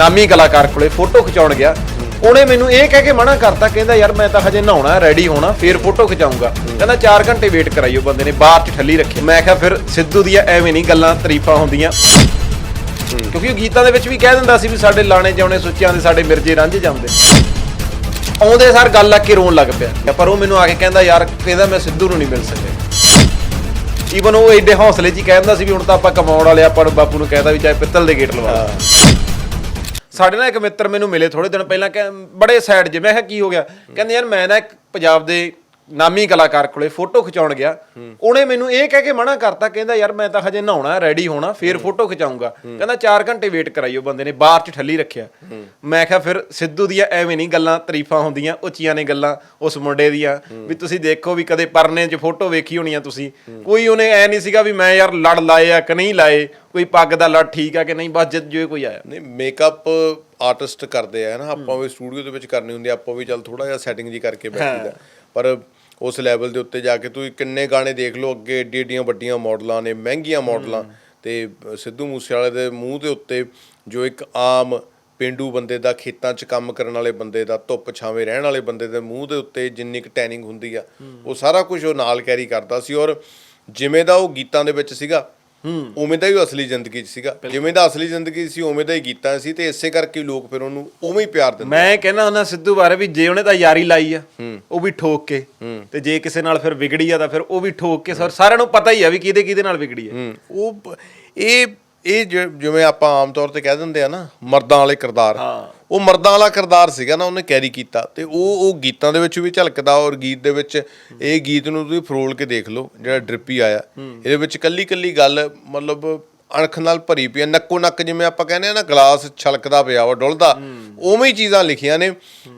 ਨਾਮੀ ਕਲਾਕਾਰ ਕੋਲੇ ਫੋਟੋ ਖਿਚਾਉਣ ਗਿਆ। ਉਹਨੇ ਮੈਨੂੰ ਇਹ ਕਹਿ ਕੇ ਮਨਾ ਕਰਤਾ, ਕਹਿੰਦਾ, ਯਾਰ, ਮੈਂ ਤਾਂ ਹਜੇ ਨਹਾਉਣਾ ਰੈਡੀ ਹੋਣਾ, ਫੇਰ ਫੋਟੋ ਖਿਚਾਉਂਗਾ। ਕਹਿੰਦਾ 4 ਘੰਟੇ ਵੇਟ ਕਰਾਈਓ ਬੰਦੇ ਨੇ, ਬਾਹਰ ਚ ਠੱਲੀ ਰੱਖੀ। ਮੈਂ ਕਿਹਾ, ਫਿਰ ਸਿੱਧੂ ਦੀਆਂ ਐਵੇਂ ਨਹੀਂ ਗੱਲਾਂ, ਤਾਰੀਫਾਂ ਹੁੰਦੀਆਂ। ਕਿਉਂਕਿ ਉਹ ਗੀਤਾਂ ਦੇ ਵਿੱਚ ਵੀ ਕਹਿ ਦਿੰਦਾ ਸੀ ਵੀ ਸਾਡੇ ਲਾਣੇ ਜਾਉਣੇ ਸੁੱਚਿਆਂ ਦੇ, ਸਾਡੇ ਮਿਰਜੇ ਰਾਂਝੇ ਜਾਂਦੇ। ਆਉਂਦੇ ਸਾਰ ਗੱਲ ਆ ਕੇ ਰੋਣ ਲੱਗ ਪਿਆ। ਪਰ ਉਹ ਮੈਨੂੰ ਆ ਕੇ ਕਹਿੰਦਾ, ਯਾਰ, ਕਹਿੰਦਾ, ਮੈਂ ਸਿੱਧੂ ਨੂੰ ਨਹੀਂ ਮਿਲ ਸਕਿਆ। ਈਵਨ ਉਹ ਐਡੇ ਹੌਸਲੇ 'ਚ ਹੀ ਕਹਿੰਦਾ ਸੀ ਵੀ ਹੁਣ ਤਾਂ ਆਪਾਂ ਕਮਾਉਣ ਵਾਲੇ ਆਪਾਂ ਬਾਪੂ ਨੂੰ ਕਹਿਦਾ ਵੀ ਚਾਹੇ ਪਿੱਤਲ ਦੇ ਗੇਟ ਲਵਾ ਸਾਡੇ ਨਾਲ ਇੱਕ ਮਿੱਤਰ ਮੈਨੂੰ ਮਿਲੇ ਥੋੜੇ ਦਿਨ ਪਹਿਲਾਂ ਕਿ ਬੜੇ ਸੈਡ ਜੇ ਮੈਂ ਕਿਹਾ, ਕੀ ਹੋ ਗਿਆ? ਕਹਿੰਦੇ, ਯਾਰ, ਮੈਂ ਨਾ ਇੱਕ ਪੰਜਾਬ ਦੇ ਨਾਮੀ ਕਲਾਕਾਰ ਕੋਲੇ ਫੋਟੋ ਖਿਚਾਉਣ ਗਿਆ। ਉਹਨੇ ਮੈਨੂੰ ਇਹ ਕਹਿ ਕੇ ਮਨਾ ਕਰਤਾ ਕਹਿੰਦਾ ਯਾਰ ਮੈਂ ਤਾਂ ਹਜੇ ਨਹਾਉਣਾ ਰੈਡੀ ਹੋਣਾ ਫੇਰ ਫੋਟੋ ਖਿਚਾਉਂਗਾ ਕਹਿੰਦਾ 4 ਘੰਟੇ ਵੇਟ ਕਰਾਈਓ ਬੰਦੇ ਨੇ ਬਾਹਰ ਚ ਠੱਲੀ ਰੱਖਿਆ। ਮੈਂ ਕਿਹਾ ਫਿਰ ਸਿੱਧੂ ਦੀਆਂ ਐਵੇਂ ਨਹੀਂ ਗੱਲਾਂ ਤਾਰੀਫਾਂ ਹੁੰਦੀਆਂ ਉੱਚੀਆਂ ਨੇ ਗੱਲਾਂ ਉਸ ਮੁੰਡੇ ਦੀਆਂ ਵੀ ਤੁਸੀਂ ਦੇਖੋ ਵੀ ਕਦੇ ਪਰਨੇ 'ਚ ਫੋਟੋ ਵੇਖੀ ਹੋਣੀ ਆ ਤੁਸੀਂ। ਕੋਈ ਉਹਨੇ ਐ ਨਹੀਂ ਸੀਗਾ ਵੀ ਮੈਂ ਯਾਰ ਲੜ ਲਾਏ ਆ ਕਿ ਨਹੀਂ ਲਾਏ ਕੋਈ ਪੱਗ ਦਾ ਲੜ ਠੀਕ ਆ ਕਿ ਨਹੀਂ ਬਸ ਜਦ ਜੋ ਕੋਈ ਆਇਆ। ਨਹੀਂ ਮੇਕਅਪ ਆਰਟਿਸਟ ਕਰਦੇ ਆ ਨਾ ਆਪਾਂ ਵੀ ਸਟੂਡੀਓ ਦੇ ਵਿੱਚ ਕਰਨੀ ਹੁੰਦੀ ਆ, ਆਪਾਂ ਵੀ ਚੱਲ ਥੋੜਾ ਜਿਹਾ ਸੈਟਿੰਗ ਜੀ ਕਰਕੇ ਬੈਠੀਦਾ। ਪਰ ਉਸ ਲੈਵਲ ਦੇ ਉੱਤੇ ਜਾ ਕੇ ਤੁਸੀਂ ਕਿੰਨੇ ਗਾਣੇ ਦੇਖ ਲਓ ਅੱਗੇ ਏਡੀ ਏਡੀਆਂ ਵੱਡੀਆਂ ਮਾਡਲਾਂ ਨੇ ਮਹਿੰਗੀਆਂ ਮਾਡਲਾਂ ਤੇ ਸਿੱਧੂ ਮੂਸੇਵਾਲੇ ਦੇ ਮੂੰਹ ਦੇ ਉੱਤੇ ਜੋ ਇੱਕ ਆਮ ਪਿੰਡੂ ਬੰਦੇ ਦਾ ਖੇਤਾਂ 'ਚ ਕੰਮ ਕਰਨ ਵਾਲੇ ਬੰਦੇ ਦਾ ਧੁੱਪ ਛਾਵੇਂ ਰਹਿਣ ਵਾਲੇ ਬੰਦੇ ਦੇ ਮੂੰਹ ਦੇ ਉੱਤੇ ਜਿੰਨੀ ਕੁ ਟੈਨਿੰਗ ਹੁੰਦੀ ਆ ਉਹ ਸਾਰਾ ਕੁਝ ਉਹ ਨਾਲ ਕੈਰੀ ਕਰਦਾ ਸੀ ਔਰ ਜਿਵੇਂ ਦਾ ਉਹ ਗੀਤਾਂ ਦੇ ਵਿੱਚ ਸੀਗਾ ਉਵੇਂ ਦਾ ਹੀ ਉਹ ਅਸਲੀ ਜ਼ਿੰਦਗੀ 'ਚ ਸੀਗਾ। ਜਿਵੇਂ ਦਾ ਅਸਲੀ ਜ਼ਿੰਦਗੀ ਸੀ ਉਵੇਂ ਦਾ ਹੀ ਗੀਤਾਂ ਸੀ ਤੇ ਇਸੇ ਕਰਕੇ ਲੋਕ ਫਿਰ ਉਹਨੂੰ ਉਵੇਂ ਹੀ ਪਿਆਰ ਦਿੰਦੇ ਮੈਂ ਕਹਿੰਦਾ ਉਹਨਾਂ ਸਿੱਧੂ ਬਾਰੇ ਵੀ ਜੇ ਉਹਨੇ ਤਾਂ ਯਾਰੀ ਲਾਈ ਆ ਉਹ ਵੀ ਠੋਕ ਕੇ ਤੇ ਜੇ ਕਿਸੇ ਨਾਲ ਫਿਰ ਵਿਗੜੀ ਆ ਤਾਂ ਫਿਰ ਉਹ ਵੀ ਠੋਕ ਕੇ ਸਰ ਸਾਰਿਆਂ ਨੂੰ ਪਤਾ ਹੀ ਆ ਵੀ ਕਿਹਦੇ ਕਿਹਦੇ ਨਾਲ ਵਿਗੜੀ ਆ। ਹੂੰ। ਉਹ ਇਹ ਇਹ ਜਿਵੇਂ ਆਪਾਂ ਆਮ ਤੌਰ ਤੇ ਕਹਿ ਦਿੰਦੇ ਆ ਨਾ ਮਰਦਾਂ ਵਾਲੇ ਕਿਰਦਾਰ। ਉਹ ਮਰਦਾਂ ਵਾਲਾ ਕਿਰਦਾਰ ਸੀਗਾ ਨਾ, ਉਹਨੇ ਕੈਰੀ ਕੀਤਾ। ਤੇ ਉਹ ਉਹ ਗੀਤਾਂ ਦੇ ਵਿੱਚ ਵੀ ਝਲਕਦਾ ਔਰ ਗੀਤ ਦੇ ਵਿੱਚ ਇਹ ਗੀਤ ਨੂੰ ਤੁਸੀਂ ਫਰੋਲ ਕੇ ਦੇਖ ਲਓ, ਜਿਹੜਾ ਡ੍ਰਿਪੀ ਆਇਆ। ਇਹਦੇ ਵਿੱਚ ਕੱਲੀ ਕੱਲੀ ਗੱਲ, ਮਤਲਬ ਅਣਖ ਨਾਲ ਭਰੀ ਪਈ ਨੱਕੋ ਨੱਕ ਜਿਵੇਂ ਆਪਾਂ ਕਹਿੰਦੇ ਆ ਨਾ, ਗਲਾਸ ਛਲਕਦਾ ਪਿਆ ਵਾ, ਡੁੱਲਦਾ। ਉਵੇਂ ਹੀ ਚੀਜ਼ਾਂ ਲਿਖੀਆਂ ਨੇ।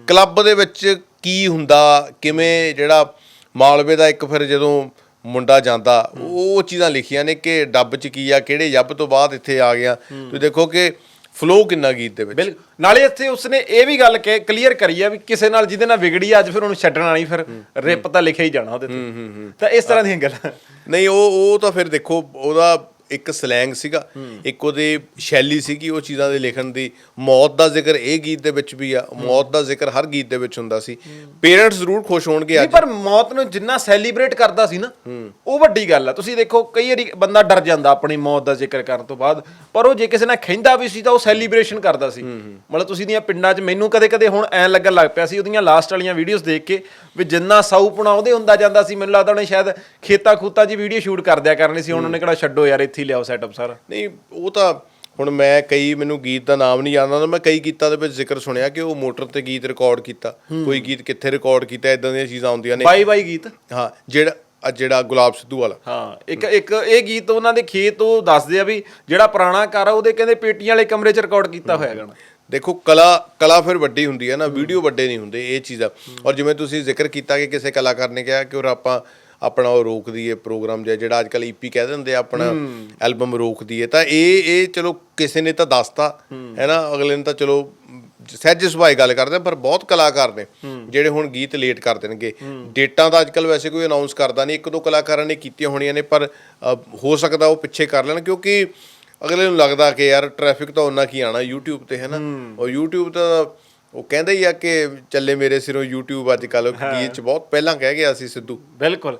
ਕਲੱਬ ਦੇ ਵਿੱਚ ਕੀ ਹੁੰਦਾ, ਕਿਵੇਂ ਜਿਹੜਾ ਮਾਲਵੇ ਦਾ ਇੱਕ ਫਿਰ ਜਦੋਂ ਮੁੰਡਾ ਜਾਂਦਾ, ਉਹ ਚੀਜ਼ਾਂ ਲਿਖੀਆਂ ਨੇ ਕਿ ਡੱਬ ਚ ਕੀ ਆ, ਕਿਹੜੇ ਜੱਬ ਤੋਂ ਬਾਅਦ ਇੱਥੇ ਆ ਗਿਆ। ਤੁਸੀਂ ਦੇਖੋ ਕਿ ਫਲੋ ਕਿੰਨਾ ਗੀਤ ਦੇ ਵਿੱਚ? ਬਿਲਕੁਲ ਨਾਲੇ ਇੱਥੇ ਉਸਨੇ ਇਹ ਵੀ ਗੱਲ ਕਿ ਕਲੀਅਰ ਕਰੀ ਆ ਵੀ ਕਿਸੇ ਨਾਲ ਜਿਹਦੇ ਨਾਲ ਵਿਗੜੀ ਆ, ਅੱਜ ਫਿਰ ਉਹਨੂੰ ਛੱਡਣਾ ਨਹੀਂ ਫਿਰ ਰਿਪ ਤਾਂ ਲਿਖਿਆ ਹੀ ਜਾਣਾ ਉਹਦੇ ਤੇ। ਤਾਂ ਇਸ ਤਰ੍ਹਾਂ ਦੀਆਂ ਗੱਲਾਂ। ਨਹੀਂ ਉਹ ਉਹ ਤਾਂ ਫਿਰ ਦੇਖੋ ਉਹਦਾ ਇੱਕ ਸਲੈਂਗ ਸੀਗਾ ਇੱਕ ਉਹਦੀ ਸ਼ੈਲੀ ਸੀਗੀ ਉਹ ਚੀਜ਼ਾਂ ਦੇ ਲਿਖਣ ਦੀ। ਮੌਤ ਦਾ ਜ਼ਿਕਰ ਇਹ ਗੀਤ ਦੇ ਵਿੱਚ ਵੀ ਆ ਮੌਤ ਦਾ ਜ਼ਿਕਰ ਹਰ ਗੀਤ ਦੇ ਵਿੱਚ ਹੁੰਦਾ ਸੀ। ਪੇਰੈਂਟਸ ਜ਼ਰੂਰ ਖੁਸ਼ ਹੋਣਗੇ ਅੱਜ। ਪਰ ਮੌਤ ਨੂੰ ਜਿੰਨਾ ਸੈਲੀਬ੍ਰੇਟ ਕਰਦਾ ਸੀ ਨਾ ਉਹ ਵੱਡੀ ਗੱਲ ਆ। ਤੁਸੀਂ ਦੇਖੋ ਕਈ ਵਾਰੀ ਬੰਦਾ ਡਰ ਜਾਂਦਾ ਆਪਣੀ ਮੌਤ ਦਾ ਜ਼ਿਕਰ ਕਰਨ ਤੋਂ ਬਾਅਦ ਪਰ ਉਹ ਜੇ ਕਿਸੇ ਨਾਲ ਖੈਂਦਾ ਵੀ ਸੀ ਤਾਂ ਉਹ ਸੈਲੀਬ੍ਰੇਸ਼ਨ ਕਰਦਾ ਸੀ। ਮਤਲਬ ਤੁਸੀਂ ਦੀਆਂ ਪਿੰਡਾਂ 'ਚ ਮੈਨੂੰ ਕਦੇ-ਕਦੇ ਹੁਣ ਐਂ ਲੱਗਣ ਲੱਗ ਪਿਆ ਸੀ ਉਹਦੀਆਂ ਲਾਸਟ ਵਾਲੀਆਂ ਵੀਡੀਓਜ਼ ਦੇਖ ਕੇ ਵੀ ਜਿੰਨਾ ਸਾਊਪਣਾ ਉਹਦੇ ਹੁੰਦਾ ਜਾਂਦਾ ਸੀ। ਮੈਨੂੰ ਲੱਗਦਾ ਉਹਨੇ ਸ਼ਾਇਦ ਖੇਤਾਂ ਖੂਤਾਂ 'ਚ ਵੀਡੀਓ ਸ਼ੂਟ ਕਰਦਿਆ ਕਰਨੀ ਸੀ ਹੁਣ ਉਹਨੇ ਕਿਹੜਾ ਛੱਡੋ ਯਾਰ ਇੱਥੇ। ਹੀ ਲਿਆਓ ਸੈਟਅਪ ਸਾਰਾ। ਨਹੀਂ ਉਹ ਤਾਂ ਹੁਣ ਮੈਂ ਕਈ ਮੈਨੂੰ ਗੀਤ ਦਾ ਨਾਮ ਨਹੀਂ ਆਉਂਦਾ ਮੈਂ ਕਈ ਗੀਤਾਂ ਦੇ ਵਿੱਚ ਜ਼ਿਕਰ ਸੁਣਿਆ ਕਿ ਉਹ ਮੋਟਰ ਤੇ ਗੀਤ ਰਿਕਾਰਡ ਕੀਤਾ। ਕੋਈ ਗੀਤ ਕਿੱਥੇ ਰਿਕਾਰਡ ਕੀਤਾ ਇਦਾਂ ਦੀਆਂ ਚੀਜ਼ਾਂ ਆਉਂਦੀਆਂ ਨੇ। ਬਾਈ ਬਾਈ ਗੀਤ? ਹਾਂ ਜਿਹੜਾ ਆਹ ਜਿਹੜਾ ਗੁਲਾਬ ਸਿੱਧੂ ਵਾਲਾ। ਹਾਂ ਇੱਕ ਇੱਕ ਇਹ ਗੀਤ ਉਹਨਾਂ ਦੇ ਖੇਤ ਉਹ ਦੱਸਦੇ ਆ ਵੀ ਜਿਹੜਾ ਪੁਰਾਣਾ ਘਰ ਆ ਉਹਦੇ ਕਹਿੰਦੇ ਪੇਟੀਆਂ ਵਾਲੇ ਕਮਰੇ 'ਚ ਰਿਕਾਰਡ ਕੀਤਾ ਹੋਇਆ ਗਾਣਾ ਦੇਖੋ ਕਲਾ ਕਲਾ ਫਿਰ ਵੱਡੀ ਹੁੰਦੀ ਹੈ ਨਾ ਵੀਡੀਓ ਵੱਡੇ ਨਹੀਂ ਹੁੰਦੇ ਇਹ ਚੀਜ਼ਾਂ ਔਰ ਜਿਵੇਂ ਤੁਸੀਂ ਜ਼ਿਕਰ ਕੀਤਾ ਕਿ ਕਿਸੇ ਕਲਾਕਾਰ ਨੇ ਕਿਹਾ ਕਿ ਉਹ ਆਪਾਂ ਆਪਣਾ ਉਹ ਰੋਕ ਦਈਏ ਪ੍ਰੋਗਰਾਮ ਜਿਹਾ ਜਿਹੜਾ ਅੱਜ ਕੱਲ ਈਪੀ ਕਹਿ ਦਿੰਦੇ ਆ ਆਪਣਾ ਐਲਬਮ ਰੋਕ ਦਈਏ ਤਾਂ ਇਹ ਇਹ ਚਲੋ ਕਿਸੇ ਨੇ ਤਾਂ ਦੱਸਤਾ ਹੈ। ਨਾ ਅਗਲੇ ਨੇ ਤਾਂ ਚਲੋ ਸਹਿਜ ਸੁਭਾਅ ਗੱਲ ਕਰਦੇ ਪਰ ਬਹੁਤ ਕਲਾਕਾਰ ਨੇ ਜਿਹੜੇ ਹੁਣ ਗੀਤ ਲੇਟ ਕਰ ਦੇਣਗੇ। ਡੇਟਾਂ ਤਾਂ ਅੱਜ ਕੱਲ ਵੈਸੇ ਕੋਈ ਅਨਾਉਂਸ ਕਰਦਾ ਨਹੀਂ ਇੱਕ ਦੋ ਕਲਾਕਾਰਾਂ ਨੇ ਕੀਤੀਆਂ ਹੋਣੀਆਂ ਨੇ ਪਰ ਹੋ ਸਕਦਾ ਉਹ ਪਿੱਛੇ ਕਰ ਲੈਣ ਕਿਉਂਕਿ ਅਗਲੇ ਨੂੰ ਲੱਗਦਾ ਕਿ ਯਾਰ ਟ੍ਰੈਫਿਕ ਤਾਂ ਉਹਨਾਂ ਕੀ ਆਣਾ YouTube ਤੇ ਹੈ। ਨਾ ਉਹ YouTube ਤਾਂ ਉਹ ਕਹਿੰਦਾ ਹੀ ਆ ਕਿ ਚੱਲੇ ਮੇਰੇ ਸਿਰੋਂ YouTube ਅੱਜ ਕੱਲ ਗੀਤ ਚ ਬਹੁਤ ਪਹਿਲਾਂ ਕਹਿ ਗਿਆ ਸੀ ਸਿੱਧੂ। ਬਿਲਕੁਲ।